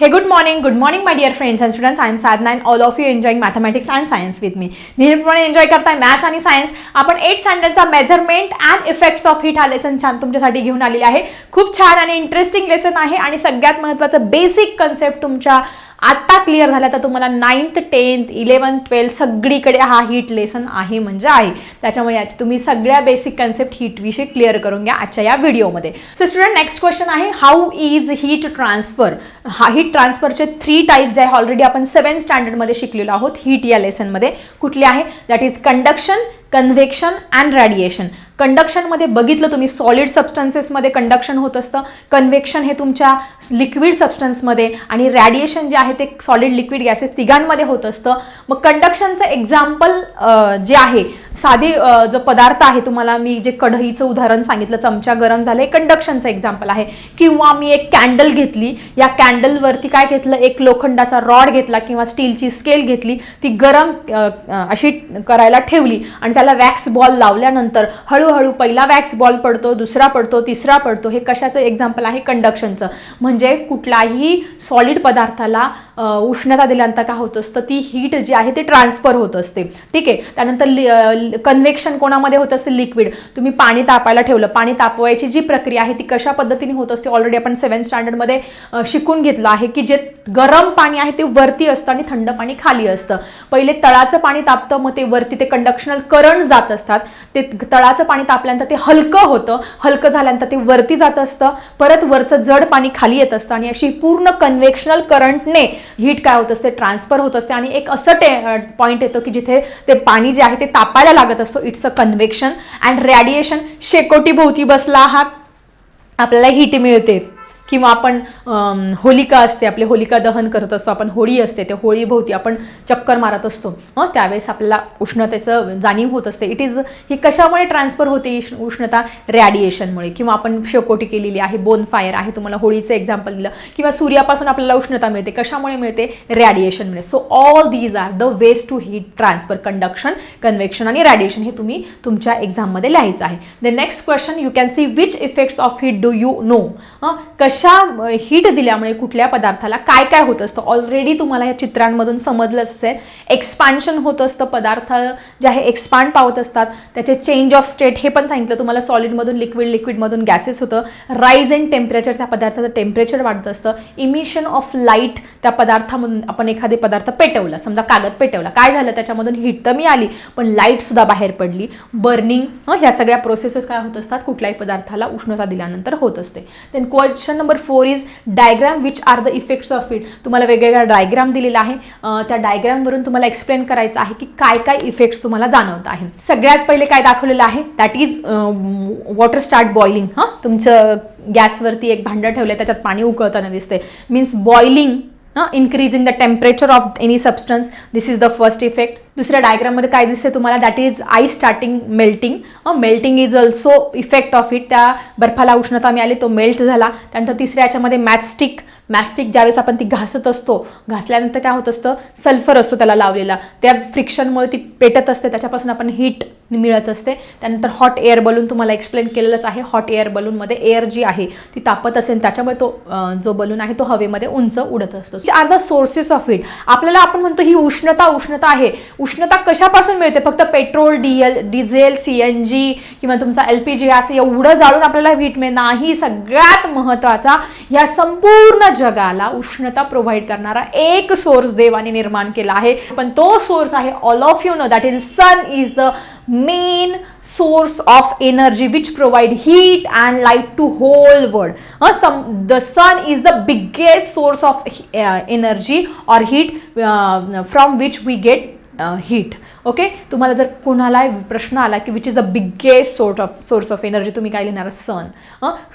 Hey, good morning, good morning, my dear friends and students. I am Sadhana and all of you enjoying mathematics and science with me. नेहमीप्रमाणे enjoy करताय maths आणि science आपण eight स्टँडर्डचा measurement and effects of heat हा lesson छान तुमच्यासाठी घेऊन आलेली आहे खूप छान आणि इंटरेस्टिंग लेसन आहे आणि सगळ्यात महत्त्वाचं बेसिक कन्सेप्ट तुमच्या आत्ता क्लिअर झाला तर तुम्हाला नाईन्थ टेन्थ इलेवन ट्वेल्थ सगळीकडे हा हीट लेसन आहे म्हणजे आहे. त्याच्यामुळे तुम्ही सगळ्या बेसिक कन्सेप्ट हीटविषयी क्लिअर करून घ्या आजच्या या व्हिडिओमध्ये सो स्टुडंट नेक्स्ट क्वेश्चन आहे हाऊ इज हीट ट्रान्सफर हा हीट ट्रान्सफरचे थ्री टाईप जे आहे ऑलरेडी आपण सेवन स्टँडर्डमध्ये शिकलेलो आहोत हीट या लेसनमध्ये कुठले आहे? That is conduction convection and radiation कंडक्शनमध्ये बघितलं तुम्ही सॉलिड सबस्टन्सेसमध्ये कंडक्शन होत असतं. कन्व्हेक्शन हे तुमच्या लिक्विड सबस्टन्समध्ये आणि रॅडिएशन जे आहे ते सॉलिड लिक्विड गॅसेस तिघांमध्ये होत असतं. मग कंडक्शनचं एक्झाम्पल जे आहे साधे जो पदार्थ आहे तुम्हाला मी जे कढईचं उदाहरण सांगितलं चमचा गरम झालं हे कंडक्शनचं एक्झाम्पल आहे. किंवा मी एक कॅन्डल घेतली या कॅन्डलवरती काय घेतलं एक लोखंडाचा रॉड घेतला किंवा स्टीलची स्केल घेतली ती गरम अशी करायला ठेवली आणि त्याला वॅक्स बॉल लावल्यानंतर हळूहळू पहिला वॅक्स बॉल पडतो दुसरा पडतो तिसरा पडतो. हे कशाचं एक्झाम्पल आहे? कंडक्शनचं म्हणजे कुठल्याही सॉलिड पदार्थाला उष्णता दिल्यानंतर काय होत असतं? ती हीट जी आहे ती ट्रान्सफर होत असते. ठीक आहे? त्यानंतर कन्व्हेक्शन कोणामध्ये होत असते? लिक्विड तुम्ही पाणी तापायला ठेवलं. पाणी तापवायची जी प्रक्रिया आहे ती कशा पद्धतीने होत असते? ऑलरेडी आपण सेवन स्टँडर्डमध्ये शिकून घेतलं आहे की जे गरम पाणी आहे ते वरती असतं आणि थंड पाणी खाली असतं. पहिले तळाचं पाणी तापतं मग ते वरती ते कंडक्शनल वरण जात असतात. ते तळाचं पाणी तापल्यानंतर ते हलकं होतं. हलकं झाल्यानंतर ते वरती जात असतं. परत वरचं जड पाणी खाली येत असतं आणि अशी पूर्ण कन्व्हेक्शनल करंटने हीट काय होत असते? ट्रान्सफर होत असते. आणि एक असं टे पॉईंट येतो की जिथे ते पाणी जे आहे ते तापायला लागत असतो. It's a convection and radiation शेकोटी भोवती बसला आहात. आपल्याला हीट मिळते. किंवा आपण होलिका असते आपले होलिका दहन करत असतो आपण होळी असते त्या होळीभोवती आपण चक्कर मारत असतो. हं, त्यावेळेस आपल्याला उष्णतेचं जाणीव होत असते. इट इज ही कशामुळे ट्रान्सफर होते उष्णता? रॅडिएशनमुळे किंवा आपण शेकोटी केलेली आहे बोन फायर आहे तुम्हाला होळीचं एक्झाम्पल दिलं किंवा सूर्यापासून आपल्याला उष्णता मिळते कशामुळे मिळते? रॅडिएशनमुळे so all these are the ways to heat transfer conduction convection आणि रॅडिएशन हे तुम्ही तुमच्या एक्झाममध्ये लिहायचं आहे. The next question you can see which effects of heat do you know कशा हीट दिल्यामुळे कुठल्या पदार्थाला काय काय होत असतं? ऑलरेडी तुम्हाला या चित्रांमधून समजलंच असेल. एक्सपान्शन होत असतं पदार्थ जे आहे एक्सपांड पावत असतात. त्याचे चेंज ऑफ स्टेट हे पण सांगितलं तुम्हाला. सॉलिडमधून लिक्विड लिक्विडमधून गॅसेस होतं. राईज इन टेम्परेचर त्या पदार्थाचं टेम्परेचर वाढत असतं. इमिशन ऑफ लाइट त्या पदार्थामधून आपण एखादे पदार्थ पेटवला. समजा कागद पेटवला. काय झालं? त्याच्यामधून हीट तर मिळाली पण लाईटसुद्धा बाहेर पडली. बर्निंग ह्या सगळ्या प्रोसेसेस काय होत असतात? कुठल्याही पदार्थाला उष्णता दिल्यानंतर होत असते. Then question number four is diagram which are the effects of it तुम्हाला वेगवेगळा डायग्राम दिलेला आहे. त्या डायग्रामवरून तुम्हाला एक्सप्लेन करायचं आहे की काय काय इफेक्ट्स तुम्हाला जाणवत आहे. सगळ्यात पहिले काय दाखवलेलं आहे? That is water start boiling हां? तुमचं गॅसवरती एक भांडं ठेवलं त्याच्यात पाणी उकळताना दिसते means boiling increasing the temperature of any substance this is the first effect दुसऱ्या डायग्राममध्ये काय दिसते तुम्हाला? That is I starting melting melting is also effect of it त्या बर्फाला उष्णता मिळाली तो मेल्ट झाला. त्यानंतर तिसऱ्या याच्यामध्ये मॅचस्टिक मॅस्टिक ज्यावेळेस आपण ती घासत असतो घासल्यानंतर काय होत असतं? सल्फर असतो त्याला लावलेला. त्या फ्रिक्शनमुळे ती पेटत असते त्याच्यापासून आपण हीट मिळत असते. त्यानंतर हॉट एअर बलून तुम्हाला एक्सप्लेन केलेलंच आहे. हॉट एअर बलूनमध्ये एअर जी आहे ती तापत असेल त्याच्यामुळे तो जो बलून आहे तो हवेमध्ये उंच उडत असतो. Are the sources of heat आपल्याला आपण म्हणतो ही उष्णता उष्णता आहे. उष्णता कशापासून मिळते? फक्त petrol diesel diesel C N G किंवा तुमचा एल पी जी असं एवढं जाळून आपल्याला हीट मिळेल नाही. सगळ्यात महत्त्वाचा या संपूर्ण जगाला उष्णता प्रोव्हाइड करणारा एक सोर्स देवाने निर्माण केला आहे. पण तो सोर्स आहे all of you know that is sun is the main source of energy which provide heat and light to whole world the sun is the biggest source of energy or heat from which we get heat okay तुम्हाला जर कुणाला प्रश्न आला की which is the biggest sort of source of energy तुम्ही काय लिहिणार? सन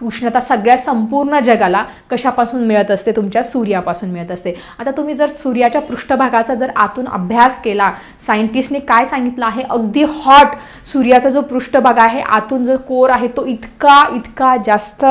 उष्णता सगळ्या संपूर्ण जगाला कशापासून मिळत असते? तुमच्या सूर्यापासून मिळत असते. आता तुम्ही जर सूर्याच्या पृष्ठभागाचा जर आतून अभ्यास केला सायंटिस्टने काय सांगितलं आहे? अगदी हॉट सूर्याचा जो पृष्ठभाग आहे आतून जो कोर आहे तो इतका इतका जास्त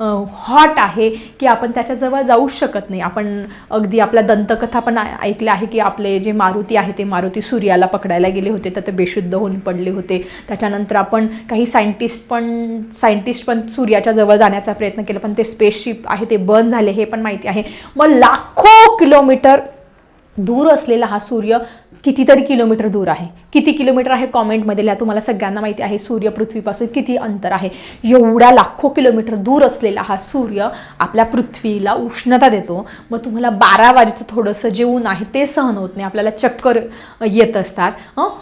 हॉट आहे की आपण त्याच्याजवळ जाऊच शकत नाही. आपण अगदी आपल्या दंतकथा पण ऐकल्या आहे की आपले जे मारुती आहे ते मारुती होती. सूर्याला पकडायला गेले होते तर ते बेशुद्ध होऊन पडले होते. त्याच्यानंतर आपण काही सायंटिस्ट पण सायंटिस्ट पण सूर्याच्या जवळ जाण्याचा प्रयत्न केला पण ते स्पेसशिप आहे ते बर्न झाले हे पण माहिती आहे. मग लाखो किलोमीटर दूर असलेला हा सूर्य कितीतरी किलोमीटर दूर आहे. किती किलोमीटर आहे कॉमेंटमध्ये? लिहा तुम्हाला सगळ्यांना माहिती आहे सूर्य पृथ्वीपासून किती अंतर आहे? एवढ्या लाखो किलोमीटर दूर असलेला हा सूर्य आपल्या पृथ्वीला उष्णता देतो. मग तुम्हाला बारा वाजेचं थोडंसं जे ऊन आहे ते सहन होत नाही. आपल्याला चक्कर येत असतात.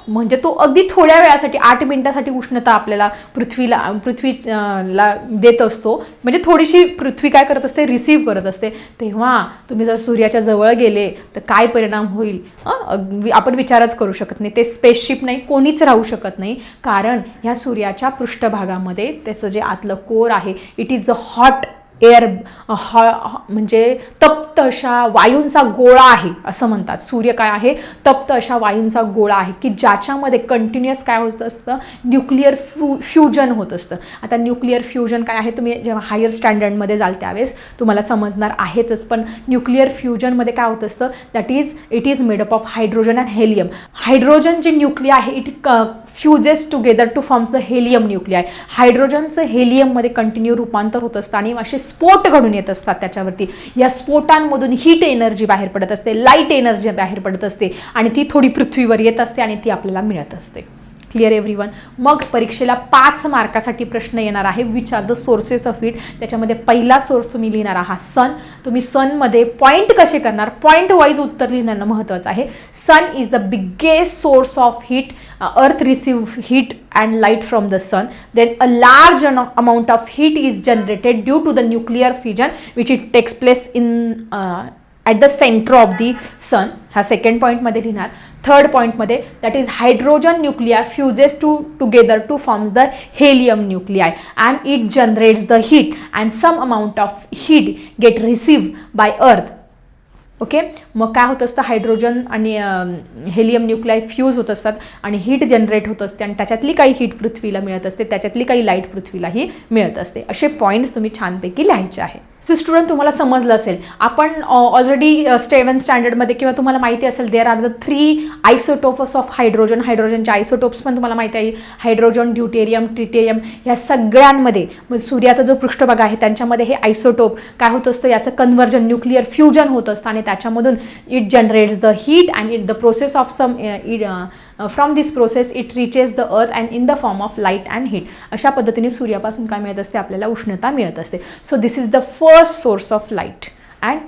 म्हणजे तो अगदी थोड्या वेळासाठी आठ मिनिटासाठी उष्णता आपल्याला पृथ्वीला पृथ्वी ला देत असतो. म्हणजे थोडीशी पृथ्वी काय करत असते? रिसीव्ह करत असते. तेव्हा तुम्ही जर सूर्याच्या जवळ गेले तर काय परिणाम होईल? आपण विचारच करू शकत नाही. ते स्पेसशिप नाही कोणीच राहू शकत नाही. कारण ह्या सूर्याच्या पृष्ठभागामध्ये त्याचं जे आतलं कोर आहे it is a hot air ह म्हणजे तप्त अशा वायूंचा गोळा आहे असं म्हणतात. सूर्य काय आहे? तप्त अशा वायूंचा गोळा आहे की ज्याच्यामध्ये कंटिन्युअस काय होत असतं? न्यूक्लिअर फ्यू फ्युजन होत असतं. आता न्यूक्लिअर फ्युजन काय आहे? तुम्ही जेव्हा हायर स्टँडर्डमध्ये जाल त्यावेळेस तुम्हाला समजणार आहेतच पण न्यूक्लिअर फ्युजनमध्ये काय होत असतं? That is it is made up of hydrogen and helium hydrogen जे न्यूक्लिया आहे it fuses together to forms the helium nuclei हायड्रोजनचं हेलियममध्ये कंटिन्यू रूपांतर होत असतं आणि असे स्फोट घडून येत असतात त्याच्यावरती. या स्फोटांमधून हीट एनर्जी बाहेर पडत असते लाइट एनर्जी बाहेर पडत असते आणि ती थोडी पृथ्वीवर येत असते आणि ती आपल्याला मिळत असते. क्लिअर एव्हरी वन मग परीक्षेला पाच मार्कासाठी प्रश्न येणार आहे. Which are the sources of it त्याच्यामध्ये पहिला सोर्स तुम्ही लिहिणार आहात सन तुम्ही सनमध्ये पॉईंट कसे करणार? पॉईंट वाईज उत्तर लिहिणं महत्त्वाचं आहे. Sun is the biggest source of heat earth receive heat and light from the sun then a large amount of heat is generated due to the nuclear fission which it takes place in at the centre of the sun ह्या second पॉईंटमध्ये लिहिणार. Third पॉईंटमध्ये that is hydrogen nuclei fuses to together to forms the helium nuclei and it generates the heat and some amount of heat get receive by earth okay मग काय होत असतं? Hydrogen आणि helium न्यूक्लाय fuse होत असतात आणि heat generate होत असते आणि त्याच्यातली काही हीट पृथ्वीला मिळत असते त्याच्यातली काही लाइट पृथ्वीलाही मिळत असते. असे पॉईंट्स तुम्ही छानपैकी लिहायचे आहे. सो स्टुडंट तुम्हाला समजलं असेल. आपण ऑलरेडी सेवन स्टँडर्डमध्ये किंवा तुम्हाला माहिती असेल there are the three isotopes of hydrogen हायड्रोजनचे isotopes पण तुम्हाला माहिती आहे. हायड्रोजन ड्युटेरियम ट्रिटेरियम ह्या सगळ्यांमध्ये मग सूर्याचा जो पृष्ठभाग आहे त्यांच्यामध्ये हे आयसोटोप काय होत असतं? याचं कन्वर्जन न्यूक्लिअर फ्युजन होत असतं आणि त्याच्यामधून it generates the heat and it the process of some it from this process it reaches the earth and in the form of light and heat अशा पद्धतीने सूर्यापासून काय मिळत असते? आपल्याला उष्णता मिळत असते. So this is the first source of light and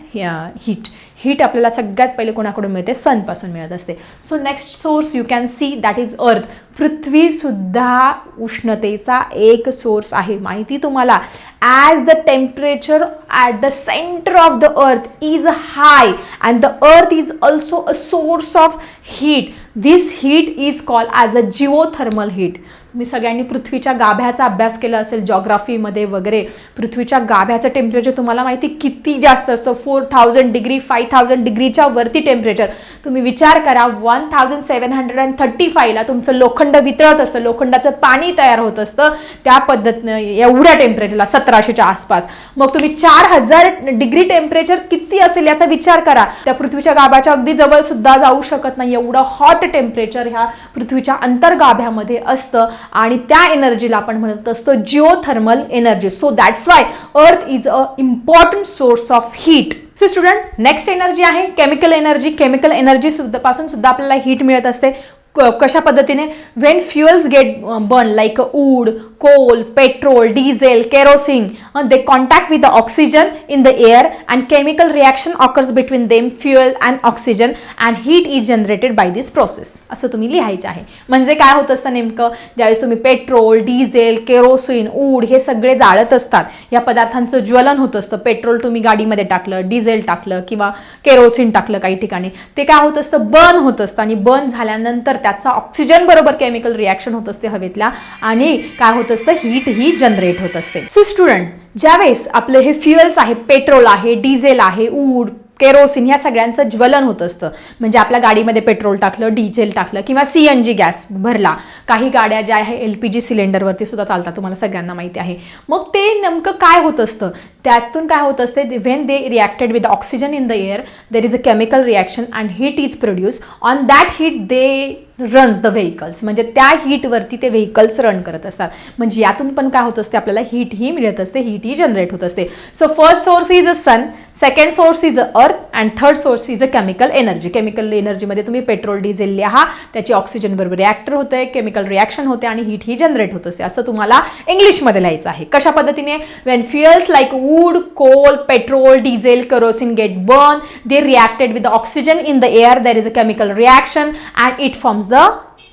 heat heat आपल्याला सगळ्यात पहिले कोणाकडून मिळते? सनपासून मिळत असते. So next source you can see that is earth पृथ्वीसुद्धा उष्णतेचा एक सोर्स आहे. माहिती तुम्हाला. As the temperature at the centre of the earth is high and the earth is also a source of heat this heat is call as a geothermal heat तुम्ही सगळ्यांनी पृथ्वीच्या गाभ्याचा अभ्यास केला असेल जॉग्राफीमध्ये वगैरे पृथ्वीच्या गाभ्याचं टेम्परेचर तुम्हाला माहिती किती जास्त असतं? Four thousand degree five thousand डिग्रीच्या वरती टेम्परेचर तुम्ही विचार करा one thousand seven hundred and thirty फायला तुमचं लोखंड वितळत असतं लोखंडाचं पाणी तयार होत असतं त्या पद्धतीनं एवढ्या टेम्परेचरला सतराशेच्या आसपास. मग तुम्ही चार हजार डिग्री टेम्परेचर किती असेल याचा विचार करा. त्या पृथ्वीच्या गाभ्याच्या अगदी जवळ सुद्धा जाऊ शकत नाही. एवढं हॉट टेम्परेचर ह्या पृथ्वीच्या अंतर्गाभ्यामध्ये असतं आणि त्या एनर्जीला आपण म्हणत असतो geothermal energy so that's why earth is a important source of heat so student next energy आहे केमिकल एनर्जी केमिकल एनर्जी सुद्धा पासून सुद्धा आपल्याला हीट मिळत असते. क- कशा पद्धतीने? When fuels get burn like wood coal petrol diesel kerosene they contact with the oxygen in the air and chemical reaction occurs between them fuel and oxygen and heat is generated by this process असं तुम्ही लिहायचं आहे. म्हणजे काय होत असतं नेमकं? ज्यावेळेस तुम्ही पेट्रोल डिझेल केरोसिन ऊड हे सगळे जाळत असतात या पदार्थांचं ज्वलन होत असतं. पेट्रोल तुम्ही गाडीमध्ये टाकलं डिझेल टाकलं किंवा केरोसिन टाकलं काही ठिकाणी ते काय होत असतं? बर्न होत असतं आणि बर्न झाल्यानंतर त्याचा ऑक्सिजन बरोबर केमिकल रिॲक्शन होत असते हवेतल्या. आणि काय होत असतं हीट ही जनरेट होत असते. सो स्टुडंट ज्यावेळेस आपले हे फ्युएल्स आहे पेट्रोल आहे डिझेल आहे ऊड केरोसिन ह्या सगळ्यांचं ज्वलन होत असतं. म्हणजे आपल्या गाडीमध्ये पेट्रोल टाकलं डिझेल टाकलं किंवा सी एन जी गॅस भरला. काही गाड्या ज्या आहे एल पी जी सिलेंडरवरती सुद्धा चालतात तुम्हाला सगळ्यांना माहिती आहे. मग ते नेमकं काय होत असतं? त्यातून काय होत असते when they reacted with oxygen in the air there is a chemical reaction and heat is produce on that heat they runs the vehicles म्हणजे त्या हीटवरती ते व्हेकल्स रन करत असतात. म्हणजे यातून पण काय होत असते? आपल्याला हीट ही मिळत असते हीट ही जनरेट होत असते. So first source is a sun second source is a earth and third source is a chemical energy chemical एनर्जीमध्ये तुम्ही पेट्रोल डिझेल लिहा त्याची ऑक्सिजन बरोबर रिॲक्टर होते केमिकल रिॲक्शन होते आणि हीट ही जनरेट होत असते. असं तुम्हाला इंग्लिशमध्ये लिहायचं आहे. कशा पद्धतीने? When fuels like wood coal petrol diesel kerosene get burn they reacted with the oxygen in the air there is a chemical reaction and it forms the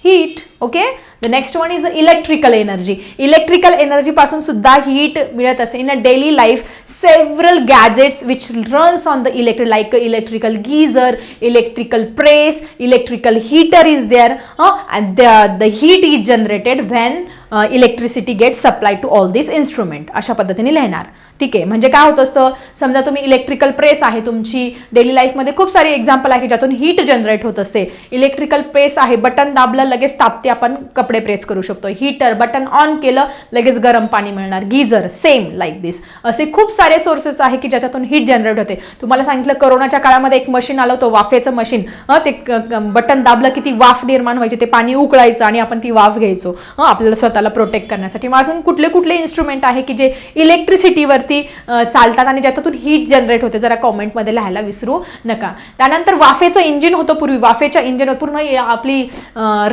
heat okay the next one is electrical energy electrical energy पासून सुद्धा heat मिळत असते. In a daily life several gadgets which runs on the electric like electrical geyser electrical press electrical heater is there and the heat is generated when electricity get supply to all this instrument अशा पद्धतीने लिहिणार. ठीक आहे. म्हणजे काय होत असतं समजा तुम्ही इलेक्ट्रिकल प्रेस आहे तुमची डेली लाईफमध्ये खूप सारी एक्झाम्पल आहे ज्यातून हीट जनरेट होत असते. इलेक्ट्रिकल प्रेस आहे बटन दाबलं लगेच तापते आपण कपडे प्रेस करू शकतो. हीटर बटन ऑन केलं लगेच गरम पाणी मिळणार. गीझर सेम लाईक दिस असे खूप सारे सोर्सेस आहे की ज्याच्यातून हीट जनरेट होते. तुम्हाला सांगितलं कोरोनाच्या काळामध्ये एक मशीन आलं होतं वाफेचं मशीन ते बटन दाबलं की ती वाफ निर्माण व्हायची ते पाणी उकळायचं आणि आपण ती वाफ घ्यायचो. आपल्याला स्वतःला प्रोटेक्ट करण्यासाठी. मग अजून कुठले कुठले इन्स्ट्रुमेंट आहे की जे इलेक्ट्रिसिटीवर वरती चालतात आणि ज्याच्यातून हीट जनरेट होते जरा कॉमेंटमध्ये लिहायला विसरू नका. त्यानंतर वाफेचं इंजिन होतं पूर्वी. वाफेच्या इंजिन पूर्ण आपली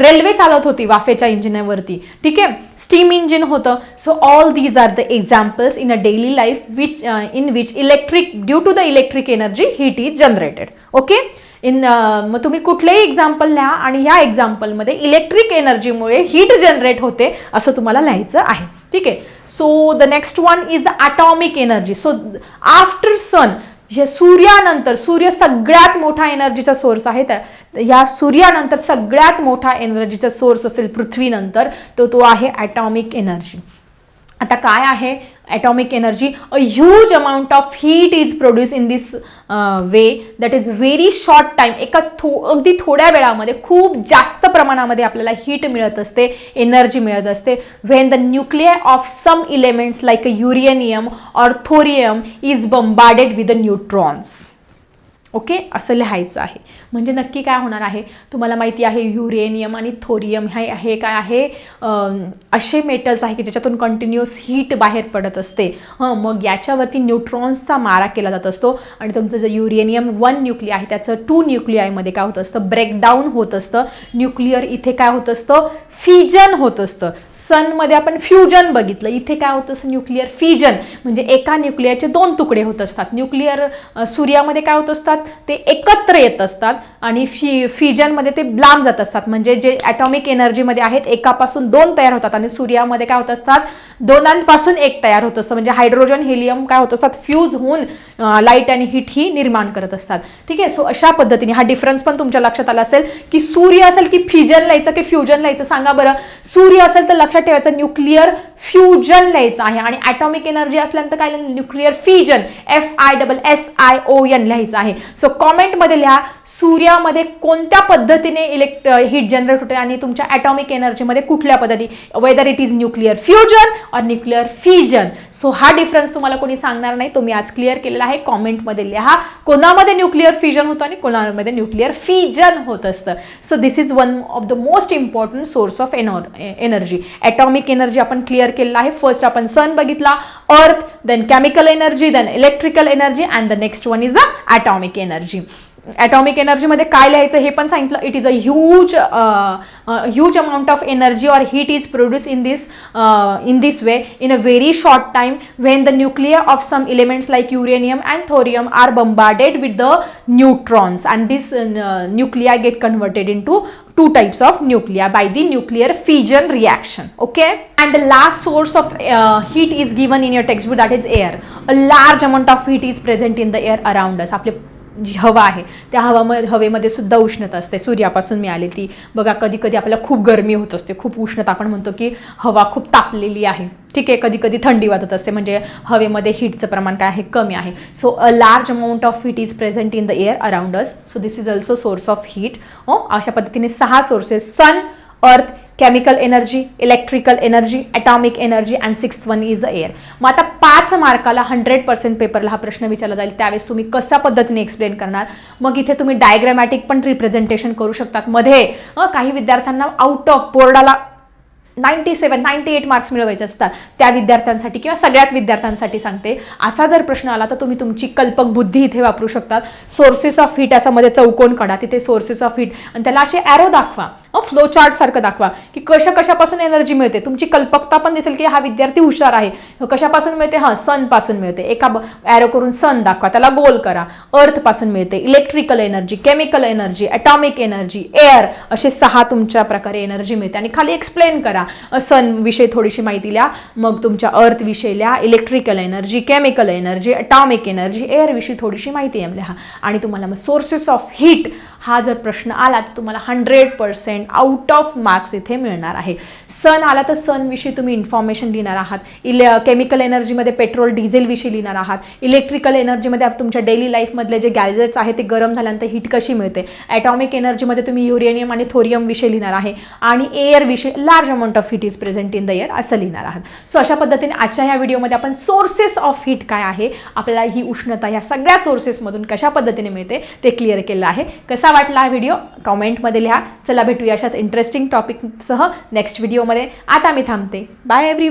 रेल्वे चालत होती वाफेच्या इंजिनावरती ठीक आहे? स्टीम इंजिन होतं. So all these are the examples in a daily life which in which electric due to the electric energy heat is generated okay in मग तुम्ही कुठलेही एक्झाम्पल लिहा आणि या एक्झाम्पलमध्ये इलेक्ट्रिक एनर्जीमुळे हीट जनरेट होते असं तुम्हाला लिहायचं आहे. ठीक आहे. So the next one is the atomic energy so after sun जे सूर्यानंतर सूर्य सगळ्यात मोठा एनर्जीचा सोर्स आहे तर या सूर्यानंतर सगळ्यात मोठा एनर्जीचा सोर्स असेल पृथ्वीनंतर तो तो आहे ॲटॉमिक एनर्जी आता काय आहे? Atomic energy a huge amount of heat is produce in this way that is very short time एका थो अगदी थोड्या वेळामध्ये खूप जास्त प्रमाणामध्ये आपल्याला हीट मिळत असते एनर्जी मिळत असते. When the nuclear of some elements like a uranium or thorium is bombarded with the neutrons okay? असं लिहायचं आहे. म्हणजे नक्की काय होणार आहे? तुम्हाला माहिती आहे युरेनियम आणि थोरियम हे हे काय आहे? असे मेटल्स आहे की ज्याच्यातून कंटिन्युअस हीट बाहेर पडत असते. हं मग याच्यावरती न्यूट्रॉन्सचा मारा केला जात असतो. आणि तुमचं जे युरेनियम वन न्यूक्लिया आहे त्याचं टू न्यूक्लियामध्ये काय होत असतं? ब्रेकडाऊन होत असतं. न्यूक्लिअर इथे काय होत असतं? फिजन होत असतं. सनमध्ये आपण फ्युजन बघितलं. इथे काय होतं असं न्यूक्लिअर फिजन म्हणजे एका न्यूक्लियरचे दोन तुकडे होत असतात. न्यूक्लिअर सूर्यामध्ये काय होत असतात? ते एकत्र येत असतात. आणि फि फिजनमध्ये ते लांब जात असतात. म्हणजे जे ॲटॉमिक एनर्जीमध्ये आहेत एकापासून दोन तयार होतात. आणि सूर्यामध्ये काय होत असतात? दोनांपासून एक तयार होत असतं. म्हणजे हायड्रोजन हेलियम काय होत असतात? फ्यूज होऊन लाइट आणि हीट ही निर्माण करत असतात. ठीक आहे? सो अशा पद्धतीने हा डिफरन्स पण तुमच्या लक्षात आला असेल की सूर्य असेल की फिजन लिहायचं की फ्युजन लिहायचं? सांगा बरं. सूर्य असेल तर लक्षात ठेवायचं न्यूक्लिअर फ्युजन लिहायचं आहे आणि ॲटॉमिक एनर्जी असल्यानंतर काय nuclear fission F I double S I O N लिहायचं आहे. सो कॉमेंटमध्ये लिहा सूर्यामध्ये कोणत्या पद्धतीने इलेक्ट हीट जनरेट होते आणि तुमच्या ॲटॉमिक एनर्जीमध्ये कुठल्या पद्धती? Whether it is nuclear fusion और न्यूक्लिअर फिजन सो हा डिफरन्स तुम्हाला कोणी सांगणार नाही. तुम्ही आज क्लिअर केलेला आहे. कॉमेंटमध्ये लिहा कोणामध्ये न्यूक्लिअर फिजन होतं आणि कोणामध्ये न्यूक्लिअर फिजन होत असतं. So this is one of the most important source of एनॉर energy atomic energy आपण क्लिअर केलेला आहे. फर्स्ट आपण सन बघितला earth then chemical energy then electrical energy and the next one is the atomic energy atomic एनर्जीमध्ये काय लिहायचं हे पण सांगितलं. It is a huge huge amount of energy or heat is produce in this in this way in a very short time when the nuclei of some elements like uranium and thorium are bombarded with the neutrons and this nuclei get get into two types of nuclei by the nuclear fission reaction okay? And the last source of uh, heat is given in your textbook that is air. A large amount of heat is present in the air around us. जी हवा आहे त्या हवामध्ये हवेमध्ये सुद्धा उष्णता असते. सूर्यापासून मिळाली ती. बघा कधी कधी आपल्याला खूप गरमी होत असते. खूप उष्णता आपण म्हणतो की हवा खूप तापलेली आहे. ठीक आहे कधी कधी थंडी वाजत असते. म्हणजे हवेमध्ये हीटचं प्रमाण काय आहे? कमी आहे. So a large amount of heat is present in the air around us so this is also source of heat हो अशा पद्धतीने सहा sources sun earth chemical energy electrical energy atomic energy and sixth one is the air मग आता पाच मार्काला hundred percent पेपरला हा प्रश्न विचारला जाईल. त्यावेळेस तुम्ही कशा पद्धतीने एक्सप्लेन करणार? मग इथे तुम्ही डायग्रॅमॅटिक पण रिप्रेझेंटेशन करू शकतात. मध्ये काही विद्यार्थ्यांना out of बोर्डाला ninety seven ninety eight marks मिळवायचे असतात. त्या विद्यार्थ्यांसाठी किंवा सगळ्याच विद्यार्थ्यांसाठी सांगते. असा जर प्रश्न आला तर तुम्ही तुमची कल्पक बुद्धी इथे वापरू शकतात. सोर्सेस ऑफ हिट असा मध्ये चौकोन काढा. तिथे सोर्सेस ऑफ हीट आणि त्याला असे ॲरो दाखवा. फ्लो चार्ट सारखं दाखवा की कशा कशापासून एनर्जी मिळते. तुमची कल्पकता पण दिसेल की हा विद्यार्थी हुशार आहे. कशापासून मिळते? हां सनपासून मिळते. एका ॲरो करून सन दाखवा. त्याला गोल करा. अर्थपासून मिळते. Electrical energy chemical energy atomic energy air असे सहा तुमच्या प्रकारे एनर्जी मिळते. आणि खाली एक्सप्लेन करा. सन विषयी थोडीशी माहिती लिहा. मग तुमच्या अर्थ लिहा. Electrical energy chemical energy atomic energy air विषयी थोडीशी माहिती लिहा. आणि तुम्हाला मग सोर्सेस ऑफ हीट हा जर प्रश्न आला तर तुम्हाला hundred percent out of marks इथे मिळणार आहे. सन आला तर सनविषयी तुम्ही इन्फॉर्मेशन लिहिणार आहात. इले केमिकल एनर्जीमध्ये पेट्रोल डिझेलविषयी लिहिणार आहात. इलेक्ट्रिकल एनर्जीमध्ये तुमच्या डेली लाईफमधले जे गॅजेट्स आहेत ते गरम झाल्यानंतर हीट कशी मिळते? ॲटॉमिक एनर्जीमध्ये तुम्ही युरेनियम आणि थोरियमविषयी लिहिणार आहे. आणि एअरविषयी large amount of heat is present in the air असं लिहिणार आहात. सो अशा पद्धतीने आजच्या ह्या व्हिडिओमध्ये आपण सोर्सेस ऑफ हीट काय आहे आपल्याला ही उष्णता ह्या सगळ्या सोर्सेसमधून कशा पद्धतीने मिळते ते क्लिअर केलं आहे. कसा वाटला हा व्हिडिओ कॉमेंटमध्ये लिहा. चला भेटूया अशाच इंटरेस्टिंग टॉपिकसह नेक्स्ट व्हिडिओमध्ये आता मी थांबते. Bye every